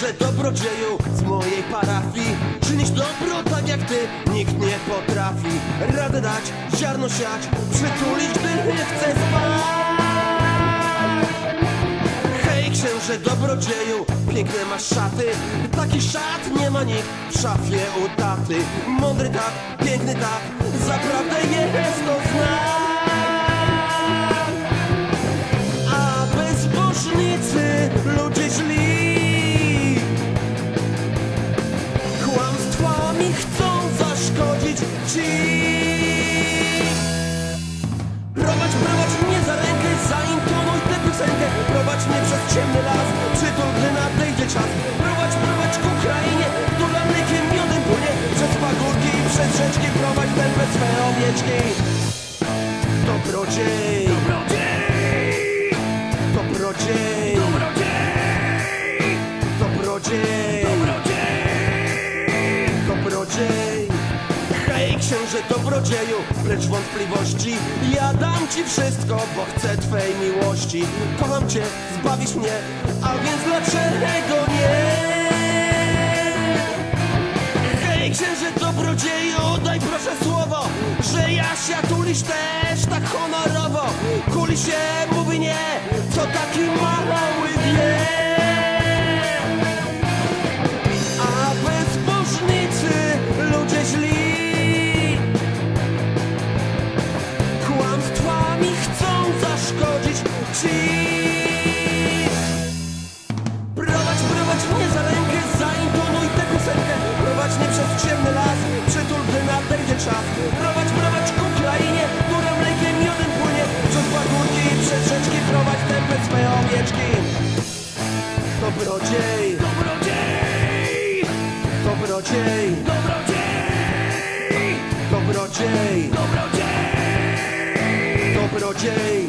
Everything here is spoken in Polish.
księże dobrodzieju z mojej parafii. Czynić dobro tak jak ty nikt nie potrafi. Radę dać, ziarno siać, przytulić gdy nie chce spać. Hej księże dobrodzieju, piękne masz szaty. Taki szat nie ma nikt w szafie u taty. Mądry tak, piękny tak, zaprawdę jest pagórki i przez rzeczki prowadź tępę swe owieczki Dobrodziej, Dobrodziej! dobrodziej, Dobrodziej! dobrodziej, Dobrodziej! dobrodziej Hej księże dobrodzieju, precz wątpliwości Ja dam ci wszystko, bo chcę twej miłości Kocham cię, zbawisz mnie, a więc dlaczego nie? Że Jasia tulisz też tak honorowo. Kuli się, mówi nie, co taki mały wie. A bezbożnicy, ludzie źli. Kłamstwami chcą zaszkodzić ci. Prowadź, prowadź mnie za rękę, zaintonuj tę piosenkę Prowadź mnie przez ciemny las, przytul, gdy nadejdzie czas Dobrodziej, Dobrodziej! dobrodziej, Dobrodziej! dobrodziej, Dobrodziej! dobrodziej